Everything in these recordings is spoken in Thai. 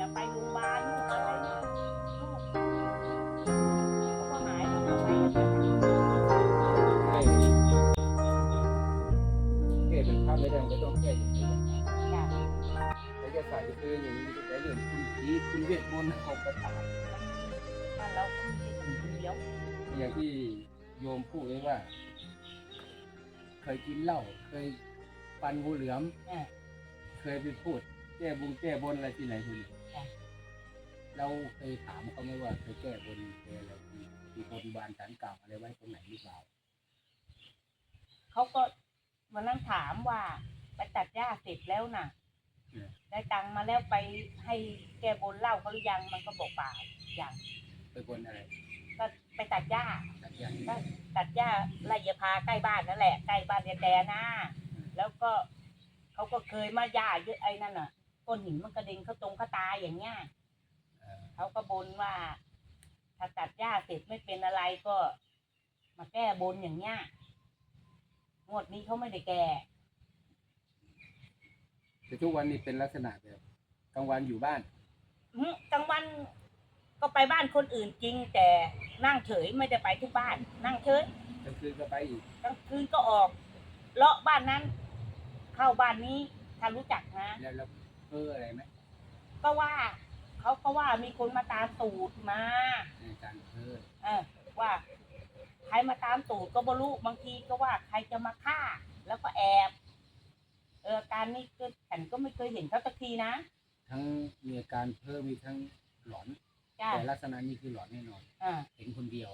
จะไปโรงพยาบาลนู่นอะไรนู่นเขาก็หายเขาก็ไปกันเถอะแก้เป็นพระไม่ได้ก็ต้องแก้อย่างนี้จ้ะแล้วจะใส่คืออย่างนี้แต่เรื่องคุณผีคุณเวทมนต์ของประถาบ้านเราก็มีคนคนเดียวอย่างที่โยมพูดไว้ว่า เคยกินเหล้าเคยปันงูเหลือมอ่าเคยไปพูด แก้บุญแก้บนอะไรที่ไหนคุณจ้ะเราเคยถามเขาไหมว่าเคยแก้บนแก้อะไรที่ที่บนบานสารกล่าวอะไรไว้ตรงไหนหรือเปล่าเขาก็มานั่งถามว่าไปตัดหญ้าเสร็จแล้วน่ะเออได้ตังค์มาแล้วไปให้แกบนเหล้าเขาหรือยังมันก็บอกเปล่าอย่างไปบนอะไรก็ไปตัดหญ้าตัดอย่างก็ตัดหญ้าไร่ยาพาใกล้บ้านนั่นแหละใกล้บ้านยายแต่นะแล้วก็เขาก็เคยมาหญ้าเยอะไอ้นั่นน่ะ ก้อนหินมันกระเด็นเข้าตรงเข้าตาอย่างเงี้ยเออเขาก็บนว่า ถ้าตัดหญ้าเสร็จไม่เป็นอะไรก็ มาแก้บนอย่างเงี้ยงวดนี้เขาไม่ได้แก้แต่ทุกวันนี้เป็นลักษณะแบบกลางวันอยู่บ้านอื้อกลางวันก็ไปบ้านคนอื่นจริง แต่นั่งเฉยไม่ได้ไปทุกบ้าน นั่งเฉยกลางคืนก็ไปอีกกลางคืนก็ออกเลาะบ้านนั้น เข้าบ้านนี้ถ้ารู้จักนะแล้วแล้ว เพ้ออะไรไหมก็ว่า เขาก็ว่ามีคนมาตามตูดมาในการเพ้อเออว่า ใครมาตามตูดก็บรู้บางทีก็ว่าใครจะมาฆ่า แล้วก็แอบ เออการนี้ก็ฉันก็ไม่เคยเห็นเขาสักทีนะทั้งมีอาการเพ้อมีทั้งหลอนจ้าแต่ลักษณะนี้คือหลอนแน่นอนอ่าเห็นคนเดียว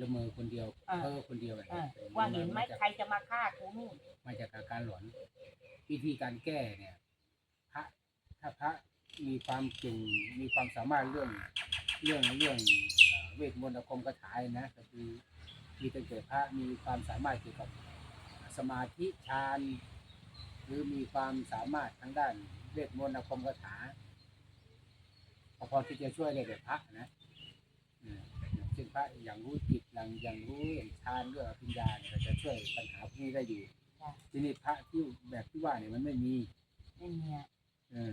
ละเมอคนเดียวอ่า เพ้อคนเดียวแบบอ่านี้ว่าเห็นไหมจากใครจะมาฆ่ากูนู่นมาจากอาการหลอน วิธีการแก้เนี่ยพระ ถ้าพระมีความเก่งมีความสามารถเรื่องเรื่องเรื่องเอ่อเวทมนต์อาคมคาถาเนี่ยนะก็คือมีตั้งแต่พระมีความสามารถเกี่ยวกับสมาธิฌานหรือมีความสามารถทางด้านเวทมนต์อาคมคาถาก็พอที่จะช่วยได้แบบพระนะอืมอย่างเช่นพระอย่างรู้จิตอย่างอย่างรู้เรื่องฌานเรื่องอภิญญาเนี่ยเราจะช่วยปัญหาพวกนี้ได้อยู่จ้ะทีนี้พระที่แบบที่ว่าเนี่ยมันไม่มีไม่มีอะเออ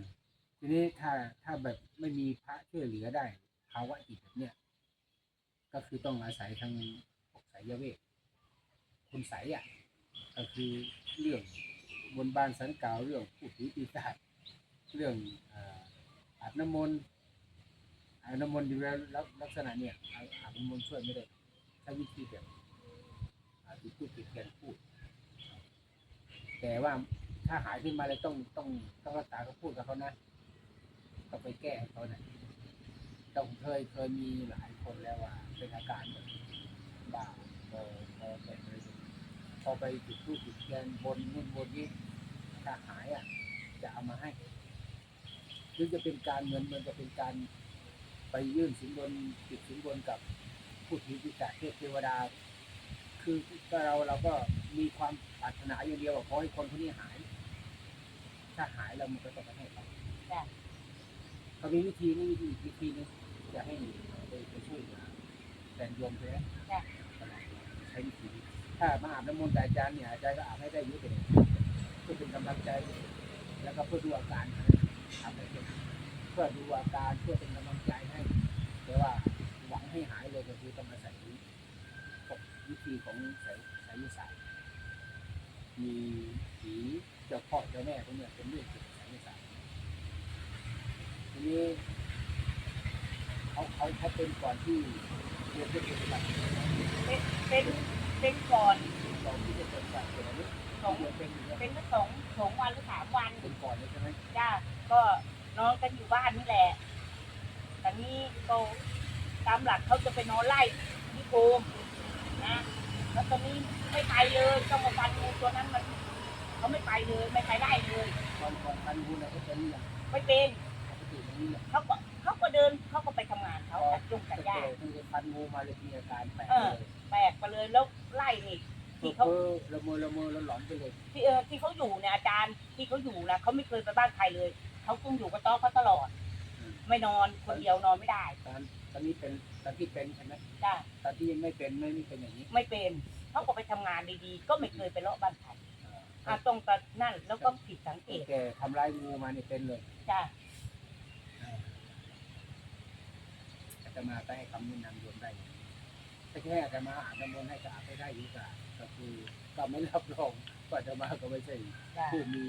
ทีนี้ถ้าถ้าแบบไม่มีพระช่วยเหลือได้ภาวะจิตแบบเนี้ยก็คือต้องอาศัยทางพวกสายเวทคุณใสยอะก็คือเรื่องบนบานสันกล่าวเรื่องผู้ผีปีศาจเรื่องอ่าบน้ำมนต์อาบน้ำมนต์อยู่แล้วลักลักษณะเนี่ยอาอาบน้ำมนต์ช่วยไม่ได้ใช้วิธีแบบอาติดตู้ติดแกนพูด แต่ว่าถ้าหายขึ้นมาเลยต้องต้องต้องรักษาเขาพูดกับเขานะ ต้องไปแก้ให้เขานะต้องเคยเคยมีหลายคนแล้วว่า เป็นอาการแบบบ้าพอพอแบบเลยพอไปจุดทูปจุดแกนบนนู่นบนนี้ถ้าหายอะ จะเอามาให้หรือจะเป็นการเงินมันจะเป็นการไปยื่นสินบนติดสินบนกับผู้ถือวิจาเทพเทวดา คือก็เราเราก็มีความปรารถนาอย่างเดียวว่าขอให้คนคนนี้หาย ถ้าหายแล้วมันก็ต้องไปให้เขาจ้ะ เขามีวิธีนี้วิธีวิธีนึงจะให้ไปไปช่วยเหลือแฟนโยมใช่ไหมใช้วิธีนี้ถ้ามาอาบน้ำมนต์กับอาจารย์เนี่ยอาจารย์ก็อาบให้ได้เยอะเลยเพื่อเป็นกำลังใจ แล้วก็เพื่อดูอาการทำให้เป็นเพื่อดูอาการเพื่อเป็นกำลังใจให้แต่ว่าหวังให้หายเลยก็คือต้องอาศัยพวกวิธีของไสยไสยศาสตร์มีผีเจ้าพ่อเจ้าแม่พวกเนี้ยเป็นเรื่องเกี่ยวกับ ทีนี้เขาเขาเขาเป็นก่อนที่เรียนจะเป็นหลักเป็นเป็นเป็นก่อนก่อนที่จะเป็นการเป็นอะไรสองเรียนเป็นเป็นก็สองสองวันหรือสามวันเป็นก่อนเลยใช่ไหมจ้าก็นอนกันอยู่บ้านนี่แหละแต่นี้ก็ตามหลักเขาจะไปนอนไล่ที่โกมนะแล้วตอนนี้ไม่ไปเลยต้องมาฟันงูตัวนั้นมันเขาไม่ไปเลยไม่ไปได้เลยก่อนก่อนพันบุญเราก็เป็นย่างไม่เป็น เขาก็เขาก็เดินเขาก็ไปทำงานเขาตัดยงตัดหญ้าตั้งแต่พันงูมาเลยมีอาการแปลกเออเลยแปลกไปเลยแล้วไล่นี่ที่เพ้เขาอละเมอละเมอแล้วหลอนไปเลยที่เออที่เขาอยู่เนี่ยอาจารย์ที่เขาอยู่นะเขาไม่เคยไปบ้านใครเลยเขาต้องอยู่กับโต๊ะเขาตลอดอืมไม่นอนคนเดียวนอนไม่ได้ตอนตอนนี้เป็นตอนที่เป็นใช่ไหมจ้าตอนที่ยังไม่เป็นไม่ไม่เป็นอย่างนี้ ไม่เป็นเขาก็ไปทำงานดีๆ ก็ไม่เคยไปเลาะบ้านใครเอออะตรงกับนั่นแล้วก็ผิดสังเกตแต่ทำร้ายงูมาเนี่ยเป็นเลยจ้า เออ ตมาก็ให้คำแนะนำโยมได้อย่างนี้ถ้าแค่อาตมาอาบน้ำมนต์ให้ก็อาบไม่ได้อยิ่ก็ก็คือก็ไม่รับรองว่าอาตมาก็ไม่ใช่จ้ะผู้มี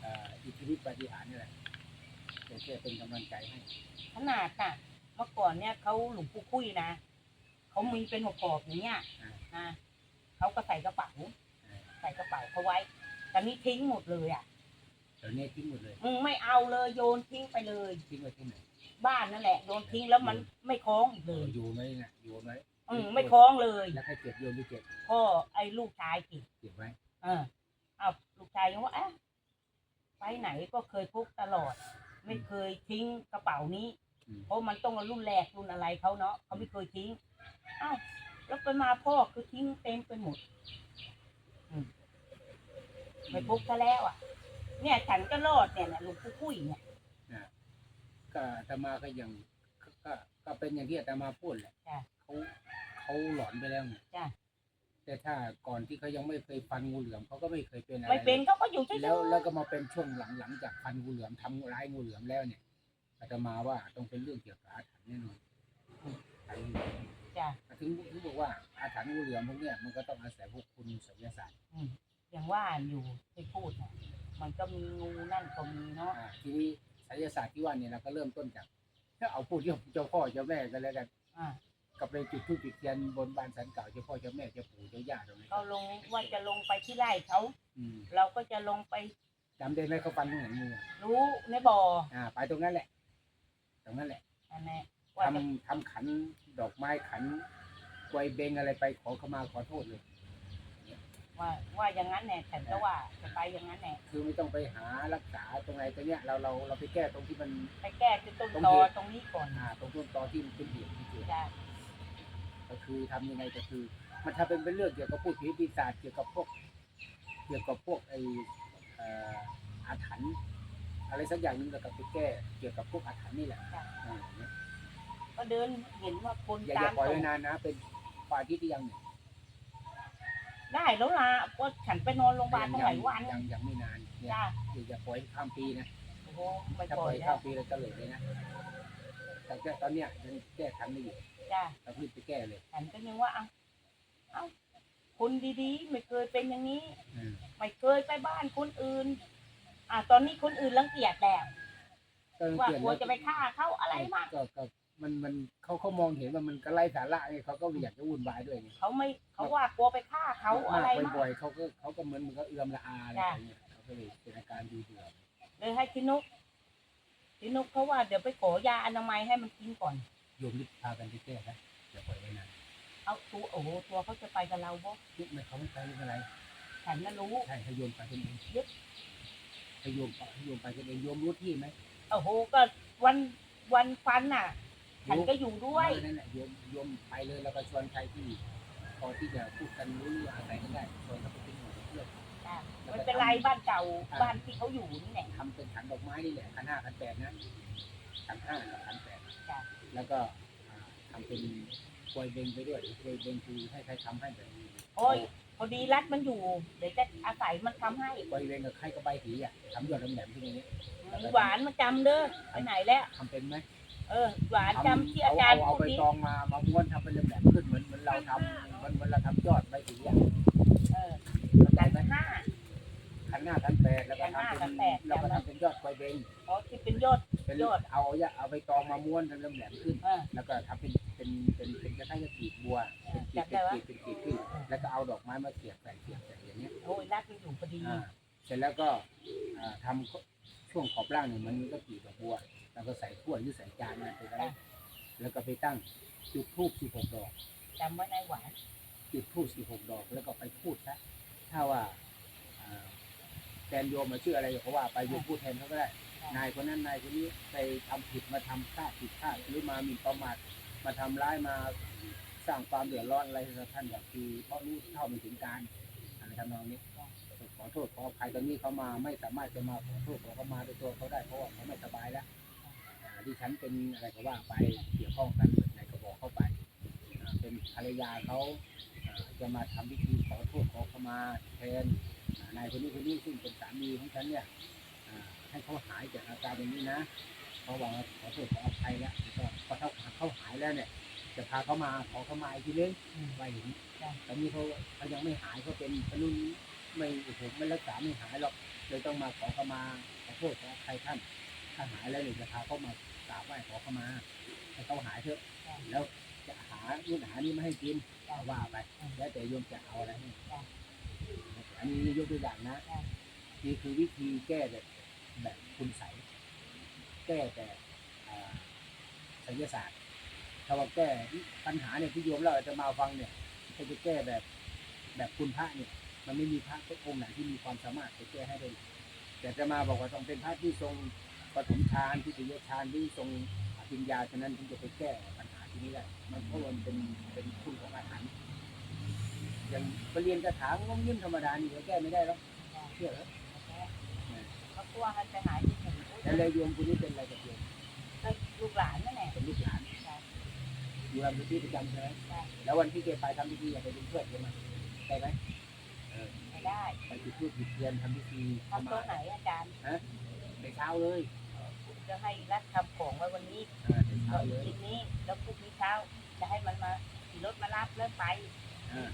เอ่ออิทธิฤทธิปาฏิหาริย์นี่แหละแต่แค่เป็นกำลังใจให้ขนาดน่ะ เมื่อก่อนเนี่ยเขาหลวงปู่คุยนะเขามีเป็นหัวกรอบอย่างเงี้ยนะเขาก็ใส่กระเป๋าอ่าใส่กระเป๋าเขาไว้แต่นี้ทิ้งหมดเลยอะเดี๋ยวนี้ทิ้งหมดเลยมึงไม่เอาเลยโยนทิ้งไปเลย ทิ้งไว้ที่ไหน บ้านนั่นแหละโยนทิ้งแล้วมันไม่คล้องอีกเลยอยู่ไหมน่ะอยู่ไหมอืมไม่คล้องเลยแล้วใครเก็บโยมไม่เก็บพ่อไอ้ลูกชายกินเก็บไว้เออเอาลูกชายยังว่าเอ๊ะไปไหนก็เคยพกตลอด ไม่เคยทิ้งกระเป๋านี้อืมเพราะมันต้องรุ่นแรกรุ่นอะไรเขาเนาะเขาไม่เคยทิ้งอ้าวแล้วไปมาพ่อคือทิ้งเต็มไปหมดอืมไม่พกซะแล้วอะ เนี่ยฉันก็รอดเนี่ยนะลูกผู้คุยเนี่ย ก็อาตมาก็ยังก็ก็ก็เป็นอย่างที่อาตมาพูดแหละจ้ะ เขาเขาหลอนไปแล้วไงจ้ะแต่ถ้าก่อนที่เขายังไม่เคยฟันงูเหลือมเขาก็ไม่เคยเป็นอะไรไม่เป็นเขาก็อยู่เฉยๆแล้วแล้วก็มาเป็นช่วงหลังหลังจากฟันงูเหลือมทำร้ายงูเหลือมแล้วเนี่ยอาตมาว่าต้องเป็นเรื่องเกี่ยวกับอาถรรพ์แน่นอนอาถรรพ์งูเหลือมจ้ะ ถึงถึงบอกว่าอาถรรพ์งูเหลือมพวกเนี้ยมันก็ต้องอาศัยพวกคุณศิลศาสตร์อืมอย่างว่าอยู่ที่พูดนะมันก็มีงูนั่นก็มีเนาะอ่าทีนี้ ศิลศาสตร์ที่ว่าเนี่ยเราก็เริ่มต้นจากถ้าเอาพูดเรื่องเจ้าพ่อเจ้าแม่กันแล้วกันอ่ากับไปจุดธูปจุดเทียนบนบานสันเก่าเจ้าพ่อเจ้าแม่เจ้าปู่เจ้าย่าตรงนี้ก็ลงว่าจะลงไปที่ไร่เขา อืมเราก็จะลงไปจำได้ไหมเขาฟันตรงไหนงูอะรู้ในบ่ออ่า ไปตรงนั้นแหละ ตรงนั้นแหละนั่นแหละว่าทำจะทำขันดอกไม้ขันกวยเบงอะไรไปขอขมาขอโทษเลย ว่าว่าอย่างนั้นแน่ฉันก็ว่าจะไปอย่างนั้นแน่คือไม่ต้องไปหารักษาตรงไหนตรงเนี้ยเราเราเราไปแก้ตรงที่มันไปแก้ที่ต้นตรงตอเหตุตรงนี้ก่อนอ่าตรงต้นตอที่มันเป็นเหตุที่เกิดจ้ะก็คือทำยังไงก็คือ มันถ้าเป็นเป็นเรื่องเกี่ยวกับพวกผีปีศาจเกี่ยวกับพวก เกี่ยวกับพวกไอเอ่ออาถรรพ์อะไรสักอย่างหนึงแล้วก็ไปแก้เกี่ยวกับพวกอาถรรพ์นี่แหละอ่าเนี่ยก็เดินเห็นว่าคนอย่าตาอย่ามปล่อยตไว้รงนานนะ เป็นฝ่ายที่ที่ยังเนี่ย ได้แล้วล่ะก็ฉันไปนอนโรงพยาบาลตั้งหลายวันยังยังไม่นานเนี่ยจ้ะอย่าอย่าปล่อยข้ามปีนะโอ้โหไม่ถ้าปปล่ล่ออยยแล้ข้าวมปีแล้วก็เลยเลยนะแต่แก้ตอนเนี้ยยังแก้ทันไม่อยู่จ้ะเรารีบไปแก้เลยฉันก็ยังว่าเอ้าเอ้าคนดีๆ ไม่เคยเป็นอย่างนี้ อืมไม่เคยไปบ้านคนอื่น อ่าตอนนี้คนอื่นรังเกียจแล้ว ก็ว่าเปลี่ยนกลัวแล้วจะไปฆ่าเขาอะไรมาก ก็ก็ มันมันเขาเขามองเห็นว่ามันก็ไร้สาระไงเขาก็อยากจะวุ่นวายด้วยไงเขาไม่เขาว่ากลัวไปฆ่าเขาอะไรมากมากบ่อยๆเขาก็เขาก็เหมือนมันก็เอื้อมละอาอะไรอย่างเงี้ยเขาก็เลยเป็นอาการดูเดือดเลยให้ทินุกทินุกเขาว่าเดี๋ยวไปขอยาอนามัยให้มันกินก่อนโยมรีบพากันไปแก้นะอย่าปล่อยไว้นานเอาตัวโอ้โหตัวเขาจะไปกับเราบ่นี่ไม่เขาไม่ไปไม่เป็นไรฉันน่ะรู้ใช่ให้โยมไปกันเองให้โยมไปให้โยมไปกันเองโยมรู้ที่ไหมโอ้โหก็วันวันฟันน่ะ ฉันก็อยู่ด้วยเออนั่นแหละโยมโยมไปเลยแล้วก็ชวนใครที่พอที่จะพูดกันรู้เรื่องอะไรกันได้ชวนเขาไปเป็นหมู่เพื่อนจ้ะไม่เป็นไรบ้านเก่าบ้านที่เขาอยู่นี่แหละทำเป็นขันดอกไม้นี่แหละขันห้าขันแปดนะขันห้ากับขันแปดจ้ะแล้วก็อ่าทำเป็นกลวยเบงไปด้วยกลวยเบงคือให้ใครทำให้แบบนี้โอ้ยพอดีรัดมันอยู่เดี๋ยวจะอาศัยมันทำให้กลวยเบงกับใครก็ใบสีอะทำยอดแหลมๆที่ตรงนี้หวานมาจำเด้อไปไหนแล้วทำเป็นไหม เออหวานทำจำที่อาจารย์เอาพูเอาดไปนี้ตองมามาม้วนทำเป็นแหลมๆขึ้นเหมือนเหมือนเราทำเหมือนเหมือนเราทำยอดใบสีอะเออเข้าใจขันไหมห้าขันหน้าขันแปดแล้วก็ขันห้าทำเป็นขันแปดแล้วก็ทำเป็นยอดกลวยเบงอ๋อที่เป็นยอด เป็นยอด เอาเอาเอาไปตองมาม้วนทำแหลมๆขึ้น เออ แล้วก็ทำเป็นเป็นเป็นเป็นคล้ายๆกับกลีบบัวเป็นกลีบจับได้เป็นวะกลีบเป็นกลีบขึ้นแล้วก็เอาดอกไม้มาเสียบใส่เสียบใส่อย่างเงี้ย โอ้ยรัดมันอยู่พอดีอ่าเสร็จแล้วก็อ่าทำช่วงขอบล่างเนี่ยมันก็กลีบดอกบัว แล้วก็ใส่ถ้วยหรือใส่จานนะไปได้แล้วก็ไปตั้งจุดทูบสิบหกดอกจำไว้ในหวานจุดทูบสิบหกดอก แล้วก็ไปพูดซะถ้าว่าแฟนโยมมาชื่ออะไรก็ว่าไปโยมพูดแทนเขาก็ได้ นายคนนั้นนายคนนี้ไปทำผิดมาทำฆ่าผิดฆ่าหรือมาหมิ่นประมาทมาทำร้ายมาสร้างความเดือดร้อนอะไรให้กับท่านแบบคือเพราะรู้เท่าไม่ถึงการอะไรทำนองนี้ขอโทษขออภัยตอนนี้เขามาไม่สามารถจะมาขอโทษขอเขามาด้วยตัวเขาได้เพราะว่าเขาไม่สบายแล้ว อ่าดิฉันเป็นอะไรก็ว่าไปเกี่ยวข้องกันไหนก็บอกเข้าไป เป็นภรรยาเขาจะมาทำพิธีขอโทษขอเขามาแทนนายคนนี้คนนี้ซึ่งเป็นสามีของฉันเนี่ยให้เขาหายจากอาการอย่างนี้นะเขาบอกว่าขอโทษขออภัยแล้วก็พอเขาเขาหายแล้วเนี่ย จะพาเขามาขอเขามาอีกทีนึงไว้อย่างนี้จ้ะตอนนี้เขาเขายังไม่หายเขาเป็นเขารุ่นไม่ผมไม่รักษาไม่หายหรอกเลยต้องมาขอเขามาขอโทษขออภัยท่านถ้าหายแล้วเนี่ยจะพาเขามา กราบไหว้ขอเขามาให้เขาหายเถอะ แล้วจะหานู่นหานี่มาให้กินก็ว่าไป แล้วแต่โยมจะเอาอะไรให้อันนี้ยกตัวอย่างนะนี่คือวิธีแก้แบบแบบคุณใสยแก้แต่อ่าไสยศาสตร์ถ้าว่าแก้ปัญหาเนี่ยที่โยมเราอาจจะมาฟังเนี่ยถ้าจะแก้แบบแบบคุณพระเนี่ย มันไม่มีพระทุกองค์ไหนที่มีความสามารถจะแก้ให้ได้แต่จะมาบอกว่าต้องเป็นพระที่ทรง ปฐมฌานที่ติยฌานที่ทรงอภิญญาฉะนั้นถึงจะไปแก้ปัญหาที่นี้ได้มันเพราะมันเป็นเป็นคุณของอาถรรพ์อย่างไปเรียนคาถางงยิ้มธรรมดานี่ก็แก้ไม่ได้หรอกเชื่อแล้วเขากลัวให้ไปหายที่ไหนแล้วเลยโยมคนนี้เป็นอะไรกับโยมลูกหลานนั่นแหละเป็นลูกหลานอยู่ทำพิธีประจำใช่ไหมแล้ววันที่แกไปทำพิธีอยากไปเป็นเพื่อนแกไหมได้ไหมไม่ได้ไปจุดธูปจุดเทียนทำพิธีเข้าทำมาตัวไหนอาจารย์ในเช้าเลย จะให้รัดทำของไว้วันนี้อ่าในเช้าเลย ทีนี้แล้วพรุ่งนี้เช้า จะให้มันมาขี่รถมารับแล้วไปอ่า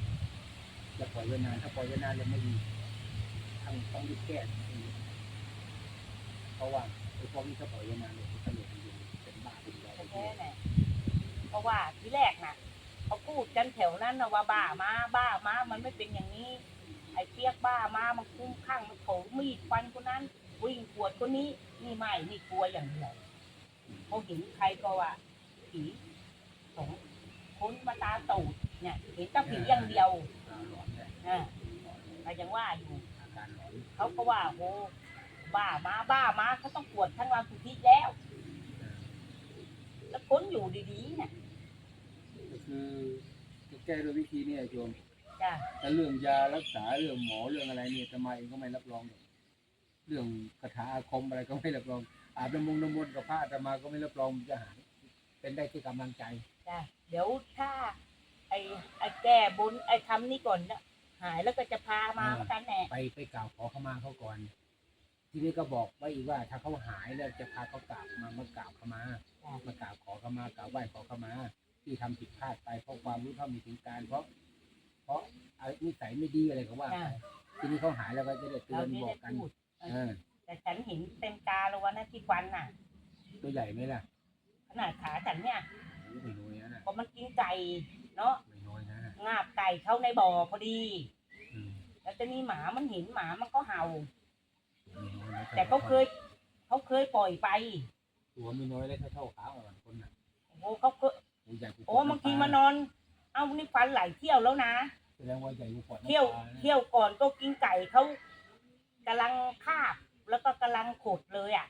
จะปล่อยไว้นานถ้าปล่อยไว้นานเลยไม่ดีทำต้องรีบแก้เพราะว่าไอ้พวกนี้ถ้าปล่อยไว้นานเลยตำรวจมันอยู่เป็นบ้าเป็นบอแท้ๆเนี่ยเพราะว่าทีแรกน่ะเขาพูดกันแถวนั้นนะว่าบ้ามาบ้ามามันไม่เป็นอย่างนี้ ไอ้เปียกบ้ามามันคุ้มข้างมันโถมีดฟันคนนั้น วิ่งขวดคนนี้นี่ไม่นี่กลัวอย่างเดียวเขาเห็นใครก็ว่าผีสองคนมาตาตูดเนี่ยเห็นแตาผีอย่างเดียวอ่าหลอนได้อ่าแต่ยังว่าอยู่อาการหลอนเขาก็ว่าโหบ้ามาบ้ามาเขาต้องปวดทั้งวันสุทิแล้ว แล้วคนอยู่ดีๆเนี่ยก็คือจะแก้ด้วยวิธีเนี่ยโยมจ้ะแต่เรื่องยารักษาเรื่องหมอเรื่องอะไรเนี่ยทำไมเองก็ไม่รับรองหรอก เรื่องคาถาอาคมอะไรก็ไม่รับรอง อาบน้ำมงน้ำมนต์กับพระอาตมาก็ไม่รับรองมันจะหายเป็นได้แค่กำลังใจ จ้ะเดี๋ยวถ้า ไอ้ไอ้แก้บนไอ้ทำนี่ก่อนนะหายแล้วก็จะพามาอ่า เหมือนกันแน่ไปไปกล่าวขอเข้ามาเขาก่อน ทีนี้ก็บอกไว้อีกว่า ถ้าเขาหายแล้วจะพาเขากราบมามากราบเข้ามามากราบขอเข้ามากราบไหว้ขอเข้ามา ที่ทำผิดพลาดไปเพราะความรู้เท่าไมีถึงการ เพราะ เพราะไอ้นิสัยไม่ดีอะไรก็ว่าไปทีนี้เขาหายแล้วก็จะได้เตืเราอนไม่บอได้กกัน พูด เออ แต่ฉันเห็นเต็มตาเลยวันนั้นที่ฟันน่ะ ตัวใหญ่ไหมล่ะขนาดขาฉันเนี่ยโอ้ไม่น้อยนะพอมันกินไก่เนาะไม่น้อยนะงาบไก่เข้าในบ่อพอดี อืมแล้วจะนี่หมามันเห็นหมามันก็เห่า ไม่น้อยนะแต่เขาเคยเขาเคยปล่อยไปตัวไม่น้อยเลยถ้าเท่าขาอ่อนคนน่ะโอ้โหเขาเคยตัวใหญ่กว่าโอ้บางทีมานอน เอานี่ฟันไหลเที่ยวแล้วนะ แสดงว่าใหญ่กว่าปอดน้ำปลาเที่ยวนะเที่ยวก่อนก็กินไก่เขา กำลังคาบแล้วก็กำลังขดเลยอะ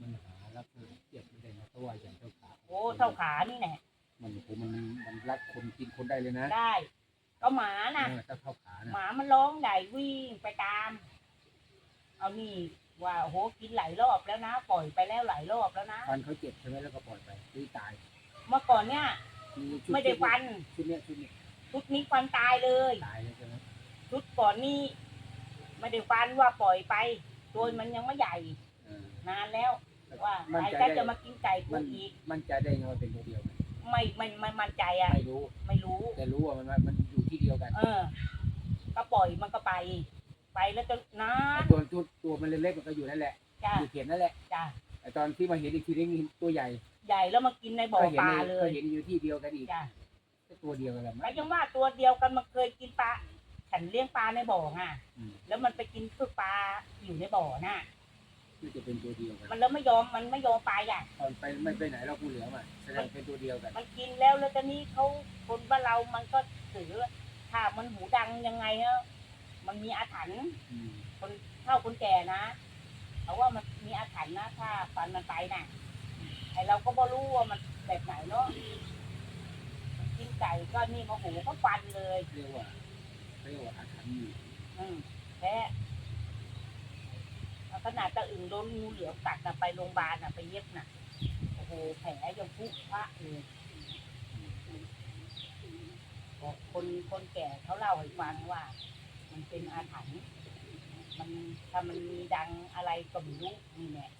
มันหารับเทียบไม่ได้นะเพราะว่าใหญ่เท่าขาโอ้เท่าขานี่แน่มันโอ้โหมันมันรักคนกินคนได้เลยนะได้ ก็หมาน่ะเออถ้าเท่าขานะหมามันร้องใหญ่วิ่งไปตาม เอานี่ว่าโอ้โหกินหลายรอบแล้วนะ ปล่อยไปแล้วหลายรอบแล้วนะฟันเขาเจ็บใช่ไหมแล้วก็ปล่อยไปหรือตาย เมื่อก่อนเนี่ยชุไม่ได้ฟันชุดเนี้ยชุดเนี้ยชุดนี้ฟันตายเลยตายเลยใช่ไหมชุดก่อนนี่ ไม่ได้ฟันว่าปล่อยไป ตัวมันยังไม่ใหญ่ เออนานแล้ว ว่ามั่นใครใจก็ได้จะมากินไก่กูมันอีกมั่นใจได้ไงว่าเป็นตัวเดียวกันไม่ไม่ไม่มั่นใจอะ ไม่รู้ ไม่รู้ แต่รู้ว่ามันมันอยู่ที่เดียวกันเออ ก็ปล่อยมันก็ไป ไปแล้วจะนานไอ้ตัวตัวตัวมันเล็กๆมันก็อยู่นั่นแหละ จ้าอยู่เขียนนั่นแหละจ้าไอตอนที่มาเห็นอีกทีนึงตัวใหญ่ใหญ่แล้วมากินในบ่อก็เห็ปนลาในเลก็ยเห็นอยู่ที่เดียวกันอีกจ้า ก็ตัวเดียวกันแหละมั้แต่งยังว่าตัวเดียวกันมันเคยกินปลา ฉันเลี้ยงปลาในบ่อไงอืมแล้วมันไปกินคือปลาอยู่ในบ่อน่ะ น่าจะเป็นตัวเดียวกันมันแล้วไม่ยอมมันไม่ยอมไปอะ ตอนไปไม่ไปไหนเรากูเหลือมาแสดงเป็นตัวเดียวกันมันกินแล้วแล้วตอนนี้เขาคนบ้านเรามันก็ถือว่าถ้ามันหูดังยังไงเนาะมันมีอาถรรพ์อืมคนเฒ่าคนแก่นะเขาว่ามันมีอาถรรพ์นะถ้าฟันมันไปน่ะไอเราก็ไม่รู้ว่ามันแบบไหนเนาะมันกินไก่ก็นี่มาหูก็ฟันเลย เรียกว่า เรียกว่าอาถรรพ์อยู่อืมแพ้ขนาดตะอึ่งโดนงูเหลือมกัดน่ะไปโรงพยาบาลน่ะไปเย็บน่ะโอ้โหแผลยังพุพระเลยคนคนแก่เขาเล่าให้ฟังว่า มันเป็นอาถรรพ์มันถ้ามันมีดังอะไรก็ไม่รู้นี่แหละ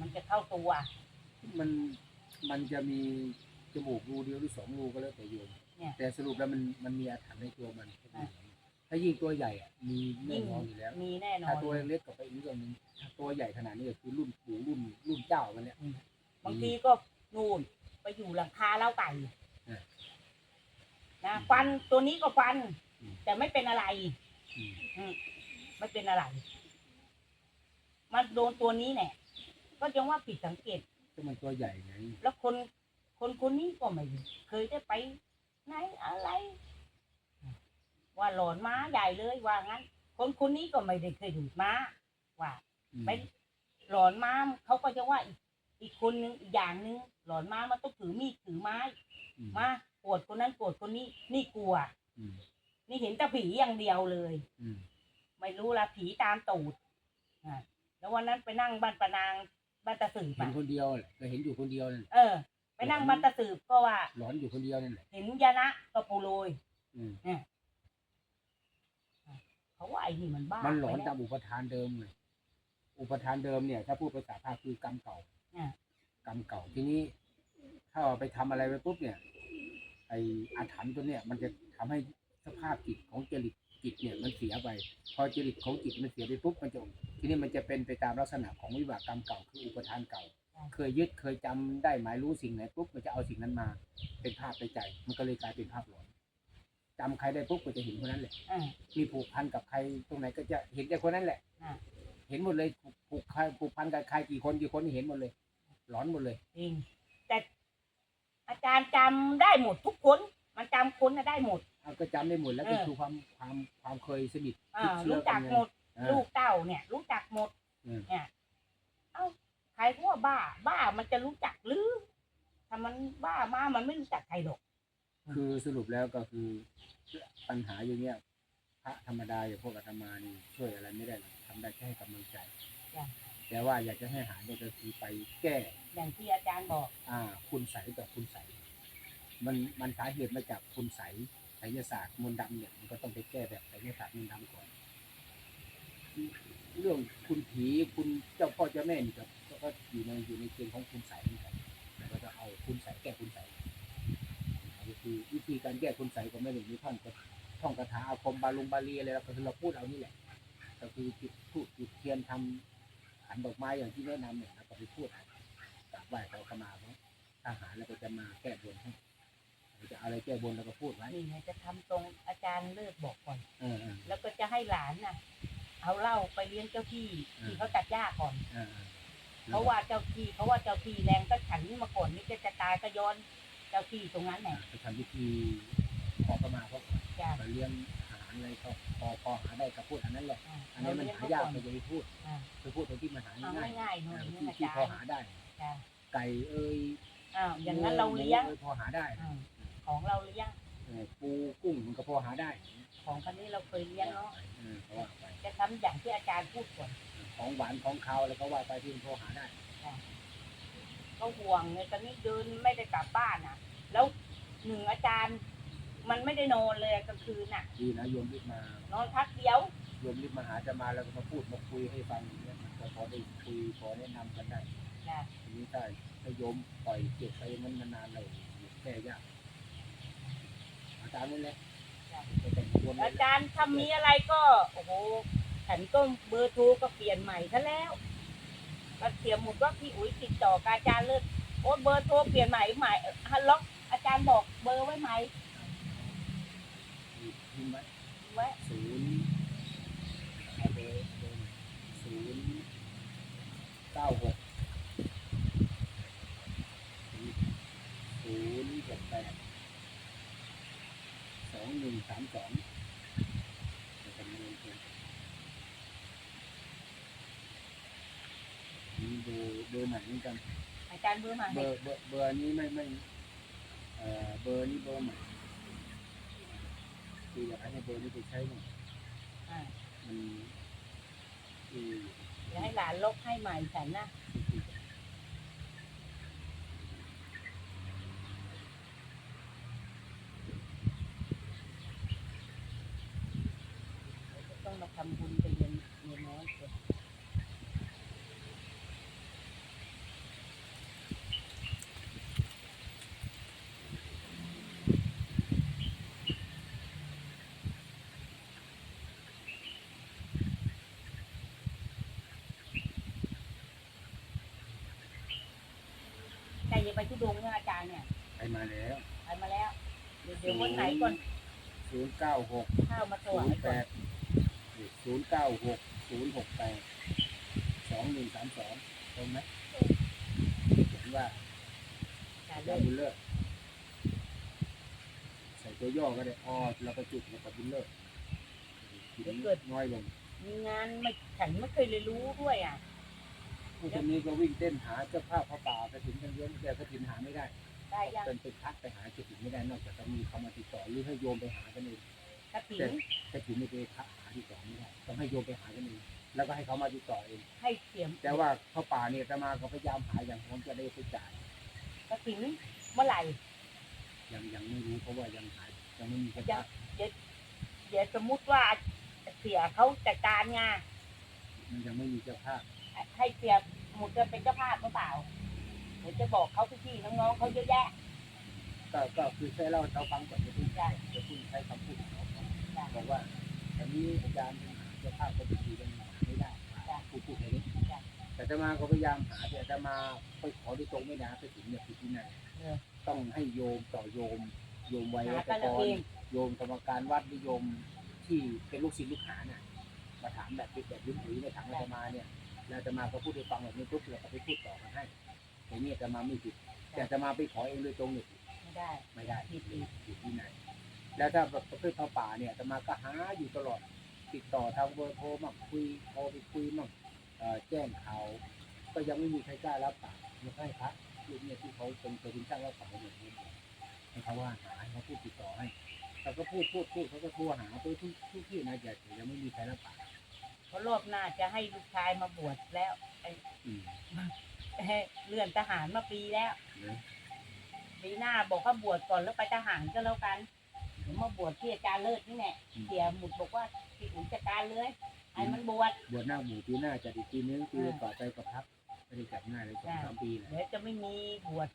มันจะเข้าตัว มันมันจะมีจมูก รูเดียวหรือสองรูก็แล้วแต่โยม เนี่ย แต่สรุปแล้วมันมันมีอาถรรพ์ในตัวมันอะถ้ายิ่งตัวใหญ่อะมีแน่ยิ่งนอนอยู่แล้ว มีแน่นอถ้าน ตัวเล็กๆก็ไปอีกเรื่องหนึงถ้าตัวใหญ่ขนาดนี้ก็คือรุ่นปู่รุ่นรุ่นเจ้ามันเนี่ย บางทีก็นู่นไปอยู่หลังคาเล้าไก่เออนะฟันตัวนี้ก็ฟัน อืมแต่ไม่เป็นอะไรอืม อืมไม่เป็นอะไร มันโดนตัวนี้เนี่ยก็ยังว่าผิดสังเกตก็มันตัวใหญ่ไงแล้วคน คนคนนี้ก็ไม่เคยได้ไปไหนอะไร ว่าหลอนม้าใหญ่เลยว่างั้น คนคนนี้ก็ไม่ได้เคยดูดม้า ว่าอืมไปหลอนม้าเขาก็จะว่าอีกอีกคนนึงอีกอย่างนึงหลอนม้ามันต้องถือมีดถือไม้อืมมาปวดคนนั้นปวดคนนี้นี่กลัวอืมนี่เห็นแต่ผีอย่างเดียวเลยอืมไม่รู้ละผีตามตูดอะแล้ววันนั้นไปนั่งบ้านปานางบ้านตะสืบเห็นอะคนเดียวแหละก็เห็นอยู่คนเดียวนั่นแหละเออ ไปนั่งบ้านตะสืบก็ว่า หลอนอยู่คนเดียวนั่นแหละ เห็นยานะกับปูโรยอืมเขาว่าไอ้นี่มันบ้ามันหลอนไปตาแว มอุปทานเดิมเลยอุปทานเดิมเนี่ย ถ้าพูดภาษาภาคคือกรรมเก่าอะกรรมเก่าทีนี้ ถ้าเอาไปทำอะไรไปปุ๊บเนี่ย ไออาถรรพ์ตัวเนี่ย มันจะทำให้สภาพจิตของจริตจิตเนี่ย มันเสียไป พอจริตของจิตมันเสียไปปุ๊บมันจะทีนี้มันจะเป็นไปตามลักษณะของวิบากกรรมเก่าคืออุปทานเก่า เคยยึดเคยจำได้หมายรู้สิ่งไหนปุ๊บมันจะเอาสิ่งนั้นมา เป็นภาพในใจ มันก็เลยกลายเป็นภาพหลอนจำใครได้ปุ๊บก็จะเห็นคนนั้นแหละอะมีผูกพันกับใครตรงไหนก็จะเห็นแต่คนนั้นแหละอะเห็นหมดเลยผูกผูกใครผูกพันกับใครกี่คนกี่คนเห็นหมดเลย หลอนหมดเลยจริงแต่อาจารย์จำได้หมดทุกคน มันจำคนน่ะได้หมดเอาก็จำได้หมดแล้วเอก็อคือความความความเคยสนิทอ่าคิดเชื้อรู้จักนไงหมดอ่าลูกเต้าเนี่ย รู้จักหมดอืมเนี่ยเอ้า ใครก็ว่าบ้า บ้ามันจะรู้จักหรือถ้ามันบ้ามามันไม่รู้จักใครหรอก คือสรุปแล้วก็คือปัญหาอย่างเงี้ยพระธรรมดาอย่างพวกอาตมานี่ช่วยอะไรไม่ได้หรอกทำได้แค่ให้กำลังใจ จ้ะ แต่ว่าอยากจะให้หายเนี่ยก็คือไปแก้ อย่างที่อาจารย์บอก อ่า คุณใสยกับคุณใสยมันมันสาเหตุมาจากคุณใสยไสยศาสตร์มนต์ดำเนี่ยมันก็ต้องไปแก้แบบไสยศาสตร์มนต์ดำก่อน เรื่องคุณผีคุณเจ้าพ่อเจ้าแม่นี่ก็ ก็อยู่ในอยู่ในเกณฑ์ของคุณใสยเหมือนกันแล้วก็จะเอาคุณใสยแก้คุณใสยก็คือวิธีการแก้คุณใสยก็ไม่ได้มีท่องก็ท่องคาถาอาคมบาลุงบาลีอะไรเราก็คือเราพูดเอานี่แหละก็คือจุดทูบจุดเทียนทำขันดอกไม้อย่างที่แนะนำเนี่ยเราก็ไปพูดเอากราบไหว้ขอขมาเขาทหารแล้วก็จะมาแก้บนให้เราจะเอาอะไรแก้บนเราก็พูดไว้นี่ไงจะทำตรงอาจารย์เลิกบอกก่อนเออเออแล้วก็จะให้หลานน่ะเอาเหล้าไปเลี้ยงเจ้าที่อืมที่เขาตัดหญ้าก่อนเออ เออเพราะว่าเจ้าที่เขาว่าเจ้าที่แรงก็ฉันมาก่อนนี่จะจะตายก็ย้อนเจ้าที่ตรงนั้นแหละจะทำพิธีขอขมาเขาจ้ะไปเลี้ยงอาหารอะไรก็พอพอหาได้ก็พูดอันนั้นแหละอ่าอันนี้มันหายากก็จะไปพูดอ่าไปพูดตรงที่มันหาเอาง่ายง่ายๆหๆน่อยเออนึงที่อาที่จารพอย์หาได้ จ้ะไก่เอ้ยอ้าวอย่างนั้นเราเลี้ยงหมูอ้พอหาได้อ่าของเราเลี้ยงเออปูกุ้งมันก็พอหาได้ของคนนี้เราเคยเลี้ยงเนาะเออเพราะว่าไปจะทำอย่างที่อาจารย์พูดก่อน ของหวานของคาวอะไรก็ว่าไปที่มันพอหาได้ ก็ห่วงไงตอนนี้เดินไม่ได้กลับบ้านอะ แล้วหนึ่งอาจารย์ มันไม่ได้นอนเลยกลางคืนน่ะ ดีนะโยมรีบมานอนพักเดียวโยมรีบมาหาจะมาแล้วก็มาพูดมาคุยให้ฟังอย่างเงี้ยมันก็พอได้คุยพอแนะนำกันได้จ้ะทีนี้ถ้าถ้าโยมปล่อยเก็บไปอย่างนั้นนานๆเลยแก้ยากอาจารย์นั่นแหละจะแต่งวนเลอายจารย์ทำมีอะไรก็ โอ้โห ฉันก็เบอร์โทรก็เปลี่ยนใหม่ซะแล้วก็เสียหมุดว่าพี่อุ๋ยติดต่อกับอาจารย์เลิศโอ้เบอร์โทรเปลี่ยนใหม่ใหม่ฮัลโหลอาจารย์บอกเบอร์ไว้ไหมทิ้งไว้ไว้ศูนย์เอาเบอร์เบอร์ศูนย์เก้าหกศูนย์หกแปดสองหนึ่งสามสองจะเป็นเงินเดือนนี่เบ อร์เบอร์ไหนเหมือนกัน อาจารย์เบอร์ใหม่เบอร์เบอร์เบอร์นี้ไม่ไม่เอ่อเบอร์นี้เบอร์ใหม่คืออยากให้เบอร์นี้ไปใช้หน่อยอ่ามันคือเดี๋ยวให้หลานลบให้ใหม่ฉันนะต้องมาทำบุญไปเรียนเรียนน้อยก่อน ร จะไปทุดงค์เนี่ยอาจารย์เนี่ยไปมาแล้วไปมาแล้ว เดี๋ยวเดี๋ยววันไหนก่อนศูนย์เก้าหกข้าวมาถศูวานยย์แปก่อนดศูนย์เก้าหกศูนย์หกแปดสองหนึ่งสามสองตรงไหมเขียนว่าอาจารย์ยาเลยบุลเลอร์ใส่ตัวย่อก็ได้ออแล้วก็จุดแล้วก็บุลเลอร์ทีนี้น้อยลง มีงานไม่ฉันไม่เคยเลยรู้ด้วยอะ ผู้คนนี้ก็วิ่งเต้นหาเจ้าภาพพระป่ากระถิ่นกันเยอะแต่กระถิ่นหาไม่ได้ได้ยังเป็นไปพักไปหากระถิ่นไม่ได้นอกจากจะมีเขามาติดต่อหรือให้โยมไปหากันเองกระถิ่นกระถิ่นไม่ไปพักหาติดต่อไม่ได้ต้องให้โยมไปหากันเองแล้วก็ให้เขามาติดต่อเอง ให้เสียมแต่ว่าพระป่าเนี่ยอาตมาก็พยายามหาอย่างผมจะได้ไปจ่ายกระถิ่นเมื่อไหร่ยังยังไม่รู้เพราะว่ายังหายังไม่มีคนยังพักเดี๋ยวสมมุติว่าเสียเขาจัดการงานมันยังไม่มีเจ้าภาพ ให้เสียหมุดจะเป็นเจ้าภาพหรือเปล่าเดี๋ยวจะบอกเขาพี่ๆน้องๆเขาเยอะแยะก็ก็คือแค่เล่าให้เขาฟังก่อนจะพูดจะพูดใช้คำพูดของเขาก่อนบอกว่าอันนี้อาจารย์หาเจ้าภาพก็ไปคุยกันหาไม่ได้พูดพูดแค่นี้แต่อาตมาก็พยายามหาแต่อาตมาไปขอที่ตรงไม่ได้ไปถึงเนี่ยผิดที่ไหนเออต้องให้โยมต่อโยม โยมไวยหาวัจกันกเอารเองโยมกรรมการวัดนิยมที่เป็นลูกศิษย์ลูกหาน่ะมาถามแบบเป็นแบบยุ่งหรือมาถามอาตมาเนี่ย แล้วอาตมาก็พูดให้ฟังแบบนี้ปุ๊บเราก็ไปพูดต่อกันให้แต่นี่อาตมาไม่ผิด แต่อาตมาไปขอเองโดยตรงเนี่ยไม่ได้ ไม่ได้ผิดอีกอยู่ที่ไหน แล้วถ้าแบบประเภทพระป่าเนี่ยอาตมาก็หาอยู่ตลอด ติดต่อทางเบอร์โทรมั่งคุยโทรไปคุยมั่งเอ่อแจ้งข่าวก็ยังไม่มีใครกล้ารับปากยกให้พระลูกเนี่ยที่เขาเป็นตัวเป็นจ้างรับปากเนี่ยให้เขาว่าหาให้เขาพูดติดต่อให้เขาก็พูดพูดพูดเขาก็โทรหาไปทุกทุกที่นะแต่ยังไม่มีใครรับปากเพ ราะรอบหน้าจะให้ลูกชายมาบวชแล้วไอ้อืมให้เลื่อนทหารมาปีแล้วเนอะปีหน้าบอกว่าบวชก่อนแล้วไปทหารก็แล้วกันเดี๋ยวมาบวชที่อาจารย์เลิศนี่แหละเสียหมุดบอกว่าพี่อุ๋ยจัดการเลยให้มันบวช บวชหน้าหมู่ปีหน้าจัดอีกปีนึงปีต่อไปก็พักไม่ได้จัดง่ายเลยสองสามปีเลยเดี๋ยวจะไม่มีบวช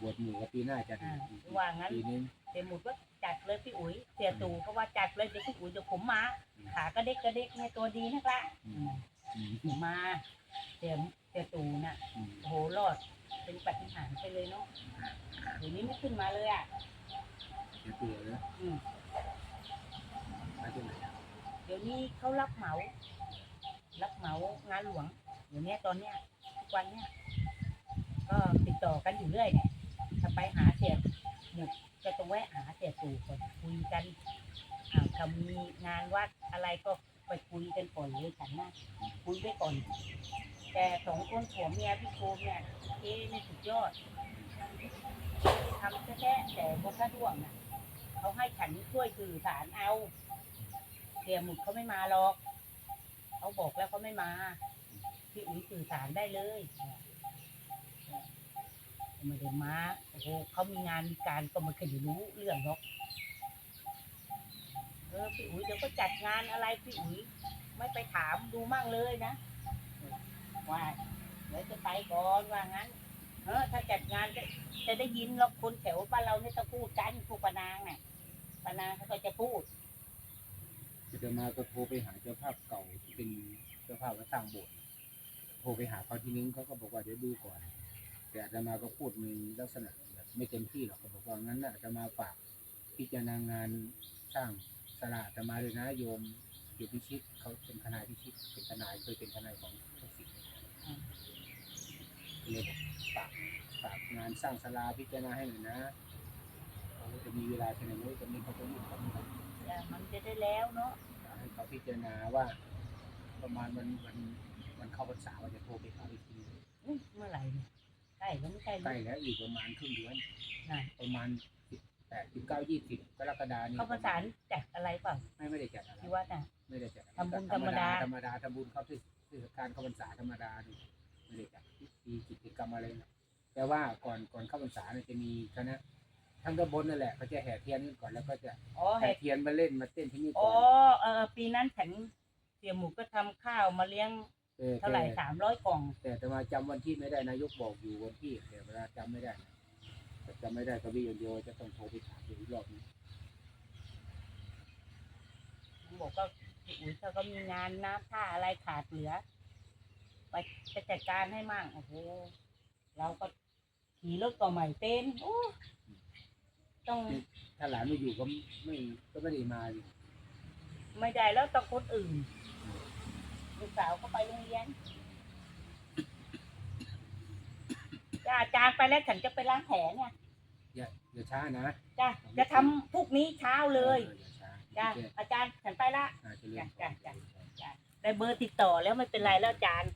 บวชหมู่กับปีหน้าจัดอีกอ่าว่างั้น ปีนึง เสียหมุดก็จัดเลยพี่อุ๋ยเสียตู่เพราะว่าจัดเลยเดี๋ยวพี่อุ๋ยเดี๋ยวผมมาขากระเด็กกระเด็กในตัวดีนักละอือืมมอืมผมมาเสียเสียตู่น่ะอืมโอ้โหรอดเป็นปาฏิหารย์ไปเลยเนาะเดี๋ยวนี้ไม่ขึ้นมาเลยอะเดี๋ยวตัวนะอืมมาที่ไหนอะเดี๋ยวนี้เขารับเหมา รับเหมางานหลวงเดี๋ยวนี้ตอนเนี้ยทุกวันเนี้ยก็ติดต่อกันอยู่เรื่อยเนี่ยถ้าไปหาเสียหมุดจะต้องแวะหาเสียตู่ก่อนคุยกันอ่าถ้ามีงานวัดอะไรก็ไปคุยกันก่อนเลยฉันนะคุยไว้ก่อน แต่สองคนผัวเมียพี่โคมเนี่ยเอ๊ในสุดยอดทำแค่แต่บนกระด้วงน่ะเขาให้ฉันช่วยสื่อสารเอาเสียหมุดเขาไม่มาหรอก เขาบอกแล้วเขาไม่มา พี่อุ๋ยสื่อสารได้เลย ไม่ได้มาโอ้โหเขามีงานมีการก็ไม่เคยรู้เรื่องหรอกเออพี่อุ๋ยเดี๋ยวก็จัดงานอะไรพี่อุ๋ยไม่ไปถามดูมั่งเลยนะว่าเดี๋ยวจะไปก่อนว่างั้นเออถ้าจัดงานจะจะได้ยินหรอกคนแถวบ้านเราเนี่ยจะพูดกันพวกปานางเนี่ยปานางเขาก็จะพูดอาตมาก็โทรไปหาเจ้าภาพเก่าที่เป็นเจ้าภาพวัดสร้างโบสถ์โทรไปหาเขาทีนึงเขาก็บอกว่าเดี๋ยวดูก่อน แต่อาตมาก็พูดในลักษณะแบบไม่เต็มที่หรอกก็บอกว่างั้นน่ะอาตมาฝากพิจารณางานสร้างสลาอาตมาเลยนะโยมอยู่พิชิตเขาเป็นทนายพิชิตเป็นทนายเคยเป็นทนายของทักษิณอืมก็เลยบอกฝากฝากงานสร้างสลาพิจารณาให้หน่อยนะเขาก็จะมีเวลาแค่ไหนตรงนี้เขาก็รีบทำกันแต่มันจะได้แล้วเนาะให้เขาพิจารณาว่า ประมาณวันวันวันเข้าพรรษาว่าจะโทรไปหาอีกทีอุ๊ยเมื่อไหร่เนี่ย ใกล้แล้วไม่ใกล้ใกล้แล้ว แล้วอีกประมาณครึ่งเดือนน่ะ ประมาณสิบแปดสิบเก้ายี่สิบกรกฎานี่เข้าภาษาจัดอะไรเปล่าไม่ไม่ได้จัดอะไรที่วัดน่ะ ไม่ได้จัดอะทำไรบุญธรรมดา ธรรมดาทำบุญเข้าเทศกาลเข้าพรรษาธรรมดานี่ไม่ได้จัดมีกิจกรรมอะไรนะแต่ว่าก่อนก่อนเข้าพรรษาเนี่ยจะมีคณะทั้งตำบลนั่นแหละเขาจะแห่เทียนกันก่อนแล้วก็จะอ๋อแห่เห็ดเทียนมาเล่นมาเต้นที่นี่อ๋ก่ออนเออปีนั้นฉันเสียหมูก็ทำข้าวมาเลี้ยง ออเท่าไหร่แต่สามร้อยกล่อง แต่แต่มาจำวันที่ไม่ได้นายกบอกอยู่วันที่แต่เวลาจำไม่ได้นะแต่จำไม่ได้ก็วิ่งอย่างเดียวจะต้องโทรไปถามดูอีกรอบนึงบอกว่าพี่อุ๋ยถ้าก็มีงานน้ำท่าอะไรขาดเหลือ ไปจะจัดการให้มั่งโอ้โหเราก็ขี่รถก็ไม่เป็นโอ้ต้องถ้าหลานไม่อยู่ก็ไม่ก็ไม่ได้มาอยู่ไม่ได้แล้วต้องคนอื่น ลูกสาวก็ไปโรงเรียนจ้าอาจารย์ไปแล้วฉันจะไปล้างแผลเนี่ยอย่าอย่าช้านะจ้าจะทำพรุ่งนี้เช้าเลยอออย่าช้าจ้าโอเคอาจารย์ฉันไปละ อ่าเจะเรียนจ้ะจ้ะจ้ะ ได้เบอร์ติดต่อแล้วไม่เป็นไรแล้วอาจารย์